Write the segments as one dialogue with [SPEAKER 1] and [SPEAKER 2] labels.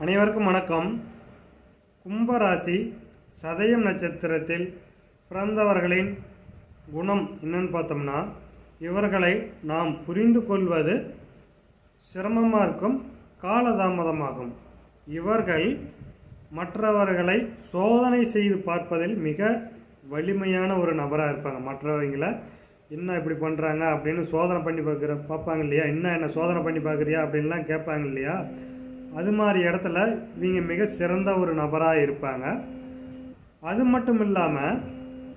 [SPEAKER 1] அனைவருக்கும் வணக்கம். கும்பராசி சதயம் நட்சத்திரத்தில் பிறந்தவர்களின் குணம் என்னன்னு பார்த்தோம்னா இவர்களை நாம் புரிந்து கொள்வது சிரமமாக இருக்கும் காலதாமதமாகும். இவர்கள் மற்றவர்களை சோதனை செய்து பார்ப்பதில் மிக வலிமையான ஒரு நபராக இருப்பாங்க. மற்றவங்களை என்ன இப்படி பண்ணுறாங்க அப்படின்னு சோதனை பண்ணி பார்க்குற பார்ப்பாங்க இல்லையா? என்ன என்ன சோதனை பண்ணி பார்க்குறியா? அப்படின்லாம் கேட்பாங்க இல்லையா? அது மாதிரி இடத்துல இவங்க மிக சிறந்த ஒரு நபராக இருப்பாங்க. அது மட்டும் இல்லாமல்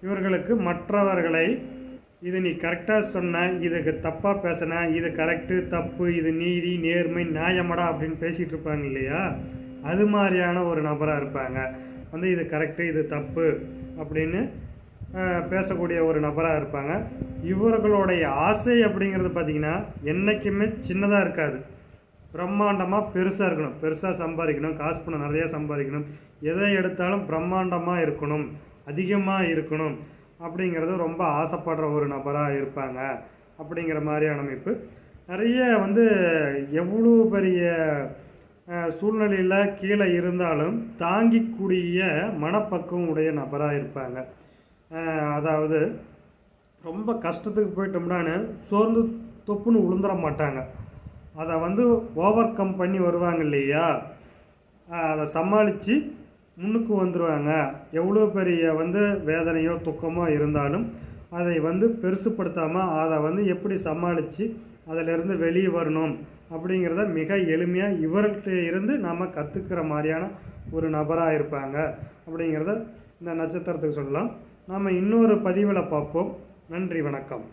[SPEAKER 1] இவர்களுக்கு மற்றவர்களை இது நீ கரெக்டாக சொன்ன இதுக்கு தப்பாக பேசின இது கரெக்டு தப்பு இது நீதி நேர்மை நியாயமடா அப்படின்னு பேசிகிட்டு இருப்பாங்க இல்லையா? அது மாதிரியான ஒரு நபராக இருப்பாங்க. வந்து இது கரெக்டு இது தப்பு அப்படின்னு பேசக்கூடிய ஒரு நபராக இருப்பாங்க. இவர்களுடைய ஆசை அப்படிங்கிறது பார்த்திங்கன்னா என்றைக்குமே சின்னதாக இருக்காது. பிரம்மாண்டமாக பெருசாக இருக்கணும். பெருசாக சம்பாதிக்கணும். காசு பணம் நிறையா சம்பாதிக்கணும். எதை எடுத்தாலும் பிரம்மாண்டமாக இருக்கணும். அதிகமாக இருக்கணும். அப்படிங்கிறது ரொம்ப ஆசைப்படுற ஒரு நபராக இருப்பாங்க. அப்படிங்கிற மாதிரியான அமைப்பு. நிறைய வந்து எவ்வளோ பெரிய சூழ்நிலையில் கீழே இருந்தாலும் தாங்கிக்கூடிய மனப்பக்குவம் உடைய நபராக இருப்பாங்க. அதாவது ரொம்ப கஷ்டத்துக்கு போயிட்டோம்னான்னு சோர்ந்து தொப்புன்னு உளுந்துட மாட்டாங்க. அதை வந்து ஓவர் கம் பண்ணி வருவாங்க இல்லையா? அதை சமாளித்து முன்னுக்கு வந்துடுவாங்க எவ்வளோ பெரிய வந்து வேதனையோ துக்கமோ இருந்தாலும் அதை வந்து பெருசுப்படுத்தாமல் அதை வந்து எப்படி சமாளித்து அதிலிருந்து வெளியே வரணும் அப்படிங்கிறத மிக எளிமையாக இவர்கிட்ட இருந்து நாம் கற்றுக்கிற மாதிரியான ஒரு நபராக இருப்பாங்க அப்படிங்கிறத இந்த நட்சத்திரத்துக்கு சொல்லலாம். நாம் இன்னொரு பதிவில் பார்ப்போம். நன்றி வணக்கம்.